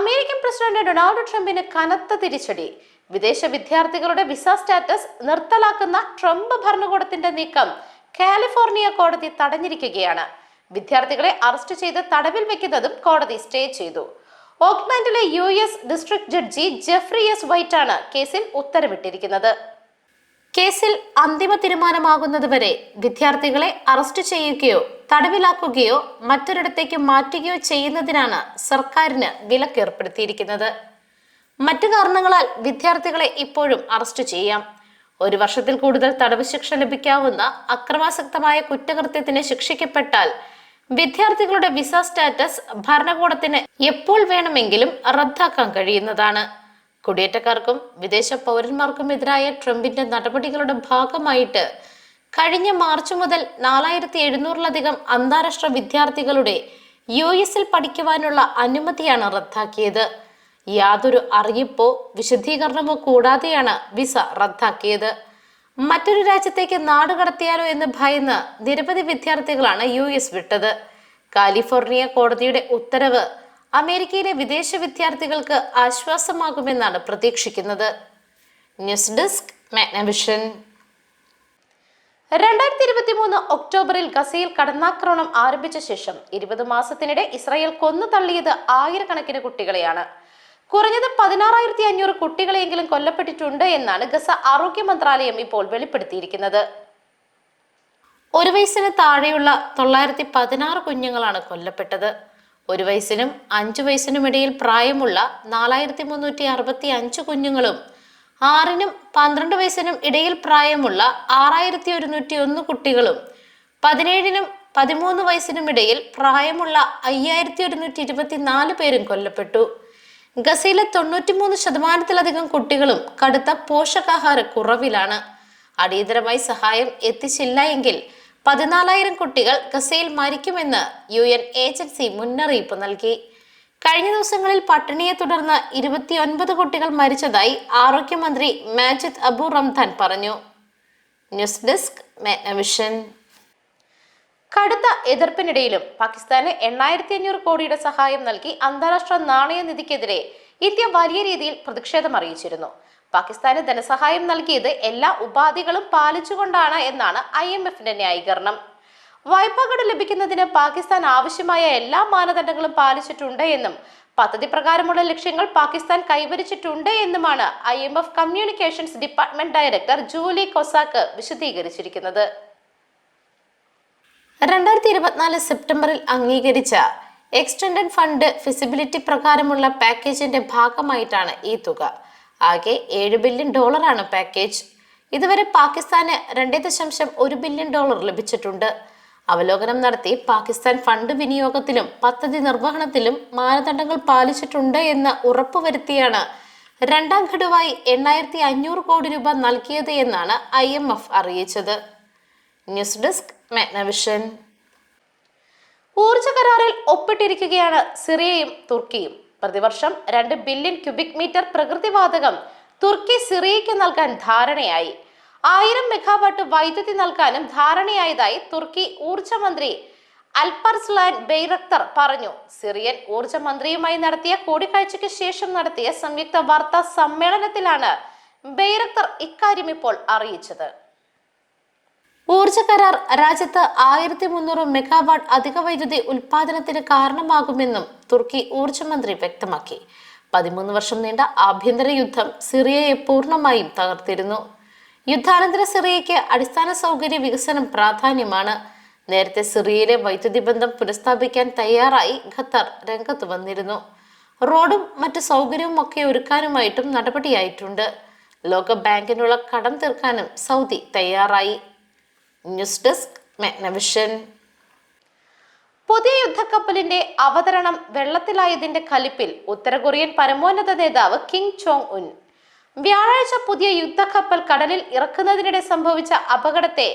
American president Donald ട്രംപിന് കനത്ത തിരിച്ചടി. വിദേശ വിദ്യാർത്ഥികളുടെ വിസ സ്റ്റാറ്റസ് നിർത്തലാക്കുന്ന ട്രംപ് ഭരണകൂടത്തിന്റെ നീക്കം കാലിഫോർണിയ കോടതി തടഞ്ഞിരിക്കുകയാണ്. വിദ്യാർത്ഥികളെ അറസ്റ്റ് ചെയ്ത് തടവിൽ വെക്കുന്നതും കോടതി സ്റ്റേ ചെയ്തു. ഓക്ലാൻഡിലെ U S district judge Jeffrey S വൈറ്റാണ് കേസിൽ ഉത്തരവിട്ടിരിക്കുന്നത്. കേസിൽ അന്തിമ തീരുമാനമാകുന്നതുവരെ വിദ്യാർത്ഥികളെ അറസ്റ്റ് ചെയ്യുകയോ തടവിലാക്കുകയോ മറ്റൊരിടത്തേക്ക് മാറ്റുകയോ ചെയ്യുന്നതിനാണ് സർക്കാരിന് വിലക്ക് ഏർപ്പെടുത്തിയിരിക്കുന്നത് മറ്റു കാരണങ്ങളാൽ വിദ്യാർത്ഥികളെ ഇപ്പോഴും അറസ്റ്റ് ചെയ്യാം. ഒരു വർഷത്തിൽ കൂടുതൽ തടവ് ശിക്ഷ ലഭിക്കാവുന്ന അക്രമാസക്തമായ കുറ്റകൃത്യത്തിന് ശിക്ഷിക്കപ്പെട്ടാൽ വിദ്യാർത്ഥികളുടെ വിസ സ്റ്റാറ്റസ് ഭരണകൂടത്തിന് എപ്പോൾ വേണമെങ്കിലും റദ്ദാക്കാൻ കഴിയുന്നതാണ്. കുടിയേറ്റക്കാർക്കും വിദേശ പൗരന്മാർക്കും എതിരായ ട്രംപിന്റെ നടപടികളുടെ ഭാഗമായിട്ട് കഴിഞ്ഞ മാർച്ച് മുതൽ നാലായിരത്തി എഴുന്നൂറിലധികം അന്താരാഷ്ട്ര വിദ്യാർത്ഥികളുടെ യു എസിൽ പഠിക്കുവാനുള്ള അനുമതിയാണ് റദ്ദാക്കിയത്. യാതൊരു അറിയിപ്പോ വിശദീകരണമോ കൂടാതെയാണ് വിസ റദ്ദാക്കിയത്. മറ്റൊരു രാജ്യത്തേക്ക് നാട് കടത്തിയാലോ എന്ന് ഭയന്ന് നിരവധി വിദ്യാർത്ഥികളാണ് യു എസ് വിട്ടത്. കാലിഫോർണിയ കോടതിയുടെ ഉത്തരവ് അമേരിക്കയിലെ വിദേശ വിദ്യാർത്ഥികൾക്ക് ആശ്വാസമാകുമെന്നാണ് പ്രതീക്ഷിക്കുന്നത്. ന്യൂസ് ഡെസ്ക് മാഗ്നവിഷൻ രണ്ടായിരത്തി ഇരുപത്തി മൂന്ന് ഒക്ടോബറിൽ ഗസയിൽ കടന്നാക്രമണം ആരംഭിച്ച ശേഷം ഇരുപത് മാസത്തിനിടെ ഇസ്രായേൽ കൊന്നു തള്ളിയത് ആയിരക്കണക്കിന് കുട്ടികളെയാണ്. കുറഞ്ഞത് പതിനാറായിരത്തി അഞ്ഞൂറ് കുട്ടികളെയെങ്കിലും കൊല്ലപ്പെട്ടിട്ടുണ്ട് എന്നാണ് ഗസ ആരോഗ്യ മന്ത്രാലയം ഇപ്പോൾ വെളിപ്പെടുത്തിയിരിക്കുന്നത്. ഒരു വയസ്സിന് താഴെയുള്ള തൊള്ളായിരത്തി പതിനാറ് കുഞ്ഞുങ്ങളാണ് കൊല്ലപ്പെട്ടത്. ഒരു വയസ്സിനും അഞ്ചു വയസ്സിനും ഇടയിൽ പ്രായമുള്ള നാലായിരത്തി മുന്നൂറ്റി അറുപത്തി അഞ്ച് കുഞ്ഞുങ്ങളും ആറിനും പന്ത്രണ്ട് വയസ്സിനും ഇടയിൽ പ്രായമുള്ള ആറായിരത്തി ഒരുന്നൂറ്റി ഒന്ന് കുട്ടികളും പതിനേഴിനും പതിമൂന്ന് വയസ്സിനും ഇടയിൽ പ്രായമുള്ള അയ്യായിരത്തി ഒരുന്നൂറ്റി ഇരുപത്തിനാല് പേരും കൊല്ലപ്പെട്ടു. ഗസയിലെ തൊണ്ണൂറ്റിമൂന്ന് ശതമാനത്തിലധികം കുട്ടികളും കടുത്ത പോഷകാഹാര കുറവിലാണ് അടിയന്തരമായി സഹായം എത്തിച്ചില്ല എങ്കിൽ പതിനാലായിരം കുട്ടികൾ ഗസയിൽ മരിക്കുമെന്ന് യു എൻ ഏജൻസി മുന്നറിയിപ്പ് നൽകി. കഴിഞ്ഞ ദിവസങ്ങളിൽ പട്ടിണിയെ തുടർന്ന് ഇരുപത്തിയൊൻപത് കുട്ടികൾ മരിച്ചതായി ആരോഗ്യമന്ത്രി മാജിദ് അബു റംധാൻ പറഞ്ഞു. ന്യൂസ് ഡെസ്ക് മെഗ്നവിഷൻ കടുത്ത എതിർപ്പിനിടയിലും പാകിസ്ഥാന് എണ്ണായിരത്തി അഞ്ഞൂറ് കോടിയുടെ സഹായം നൽകി അന്താരാഷ്ട്ര നാണയനിധിക്കെതിരെ ഇന്ത്യ വലിയ രീതിയിൽ പ്രതിഷേധം അറിയിച്ചിരുന്നു. പാകിസ്ഥാന് ധനസഹായം നൽകിയത് എല്ലാ ഉപാധികളും പാലിച്ചുകൊണ്ടാണ് എന്നാണ് ഐ എം എഫിന്റെ ന്യായീകരണം. വായ്പാകട ലഭിക്കുന്നതിന് പാകിസ്ഥാൻ ആവശ്യമായ എല്ലാ മാനദണ്ഡങ്ങളും പാലിച്ചിട്ടുണ്ട് എന്നും പദ്ധതി പ്രകാരമുള്ള ലക്ഷ്യങ്ങൾ പാകിസ്ഥാൻ കൈവരിച്ചിട്ടുണ്ട് എന്നുമാണ് I M F communications department director Julie Kozack വിശദീകരിച്ചിരിക്കുന്നത്. രണ്ടായിരത്തി ഇരുപത്തിനാല് സെപ്റ്റംബറിൽ അംഗീകരിച്ച എക്സ്റ്റൻഡഡ് ഫണ്ട് ഫിസിബിലിറ്റി പ്രകാരമുള്ള പാക്കേജിന്റെ ഭാഗമായിട്ടാണ് ഈ തുക. ആകെ ഏഴ് ബില്യൺ ഡോളറാണ് പാക്കേജ് ഇതുവരെ പാകിസ്ഥാന് രണ്ടേ ദശാംശം ഒരു ബില്യൺ ഡോളർ ലഭിച്ചിട്ടുണ്ട്. അവലോകനം നടത്തി പാകിസ്ഥാൻ ഫണ്ട് വിനിയോഗത്തിലും പദ്ധതി നിർവഹണത്തിലും മാനദണ്ഡങ്ങൾ പാലിച്ചിട്ടുണ്ട് എന്ന് ഉറപ്പുവരുത്തിയാണ് രണ്ടാം ഘടുവായി എണ്ണായിരത്തി അഞ്ഞൂറ് കോടി രൂപ നൽകിയത് എന്നാണ് ഐ എം എഫ് അറിയിച്ചത്. News desk Magnavision. ഊർജ കരാറിൽ ഒപ്പിട്ടിരിക്കുകയാണ് സിറിയയും തുർക്കിയും. പ്രതിവർഷം രണ്ട് ബില്യൺ ക്യൂബിക് മീറ്റർ പ്രകൃതിവാതകം തുർക്കി സിറിയയ്ക്ക് നൽകാൻ ധാരണയായി. ആയിരം മെഗാവാട്ട് വൈദ്യുതി നൽകാനും ധാരണയായതായി തുർക്കി ഊർജ മന്ത്രി അൽപർസ്ലാൻ ബെയ്റക്തർ പറഞ്ഞു. സിറിയൻ ഊർജ മന്ത്രിയുമായി നടത്തിയ കൂടിക്കാഴ്ചയ്ക്ക് ശേഷം നടത്തിയ സംയുക്ത വാർത്താ സമ്മേളനത്തിലാണ് ബെയ്റക്തർ ഇക്കാര്യം ഇപ്പോൾ അറിയിച്ചത്. ഊർജ കരാർ രാജ്യത്ത് ആയിരത്തി മുന്നൂറ് മെഗാവാട്ട് അധിക വൈദ്യുതി ഉൽപാദനത്തിന് കാരണമാകുമെന്നും തുർക്കി ഊർജമന്ത്രി വ്യക്തമാക്കി. പതിമൂന്ന് വർഷം നീണ്ട ആഭ്യന്തര യുദ്ധം സിറിയയെ പൂർണമായും തകർത്തിരുന്നു. യുദ്ധാനന്തര സിറിയയ്ക്ക് അടിസ്ഥാന സൗകര്യ വികസനം പ്രാധാന്യമാണ്. നേരത്തെ സിറിയയിലെ വൈദ്യുതി ബന്ധം പുനഃസ്ഥാപിക്കാൻ തയ്യാറായി ഖത്തർ രംഗത്ത് വന്നിരുന്നു. റോഡും മറ്റ് സൗകര്യവും ഒക്കെ ഒരുക്കാനുമായിട്ടും നടപടിയായിട്ടുണ്ട്. ലോക ബാങ്കിനുള്ള കടം തീർക്കാനും സൗദി തയ്യാറായി. News desk Magnavision. പുതിയ യുദ്ധക്കപ്പലിന്റെ അവതരണം വെള്ളത്തിലായതിന്റെ കലിപ്പിൽ ഉത്തര കൊറിയൻ പരമോന്നത നേതാവ് കിങ് ചോങ് ഉൻ. വ്യാഴാഴ്ച പുതിയ യുദ്ധക്കപ്പൽ കടലിൽ ഇറക്കുന്നതിനിടെ സംഭവിച്ച അപകടത്തെ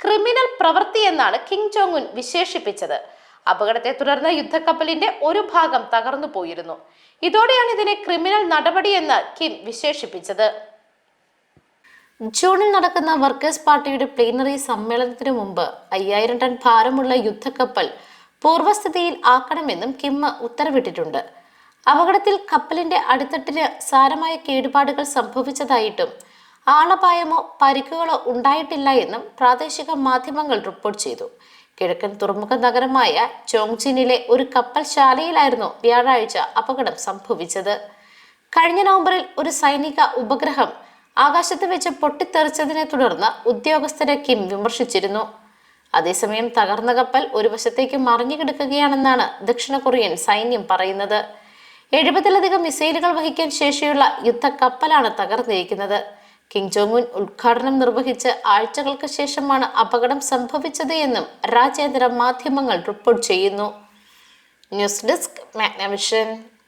ക്രിമിനൽ പ്രവൃത്തി എന്നാണ് കിങ് ചോങ് ഉൻ വിശേഷിപ്പിച്ചത്. അപകടത്തെ തുടർന്ന് യുദ്ധക്കപ്പലിന്റെ ഒരു ഭാഗം തകർന്നു പോയിരുന്നു ഇതോടെയാണ് ഇതിനെ ക്രിമിനൽ നടപടിയെന്ന് കിം വിശേഷിപ്പിച്ചത്. ജൂണിൽ നടക്കുന്ന വർക്കേഴ്സ് പാർട്ടിയുടെ പ്ലീനറി സമ്മേളനത്തിനു മുമ്പ് അയ്യായിരം ടൺ ഭാരമുള്ള യുദ്ധക്കപ്പൽ പൂർവസ്ഥിതിയിൽ ആക്കണമെന്നും കിം ഉത്തരവിട്ടിട്ടുണ്ട്. അപകടത്തിൽ കപ്പലിന്റെ അടിത്തട്ടിന് സാരമായ കേടുപാടുകൾ സംഭവിച്ചതായിട്ടും ആളപായമോ പരിക്കുകളോ ഉണ്ടായിട്ടില്ല എന്നും പ്രാദേശിക മാധ്യമങ്ങൾ റിപ്പോർട്ട് ചെയ്തു. കിഴക്കൻ തുറമുഖ നഗരമായ ചോങ്ജിനിലെ ഒരു കപ്പൽ ശാലയിലായിരുന്നു വ്യാഴാഴ്ച അപകടം സംഭവിച്ചത്. കഴിഞ്ഞ നവംബറിൽ ഒരു സൈനിക ഉപഗ്രഹം ആകാശത്ത് വെച്ച് പൊട്ടിത്തെറിച്ചതിനെ തുടർന്ന് ഉദ്യോഗസ്ഥരെ കിം വിമർശിച്ചിരുന്നു. അതേസമയം തകർന്ന കപ്പൽ ഒരു വശത്തേക്ക് മറിഞ്ഞുകിടക്കുകയാണെന്നാണ് ദക്ഷിണ കൊറിയൻ സൈന്യം പറയുന്നത്. എഴുപതിലധികം മിസൈലുകൾ വഹിക്കാൻ ശേഷിയുള്ള യുദ്ധ കപ്പലാണ് തകർന്നിരിക്കുന്നത്. കിം ജോങ് ഉൻ ഉദ്ഘാടനം നിർവഹിച്ച് ആഴ്ചകൾക്ക് ശേഷമാണ് അപകടം സംഭവിച്ചത് എന്നും രാജ്യാന്തര മാധ്യമങ്ങൾ റിപ്പോർട്ട് ചെയ്യുന്നു. News desk Magnavision.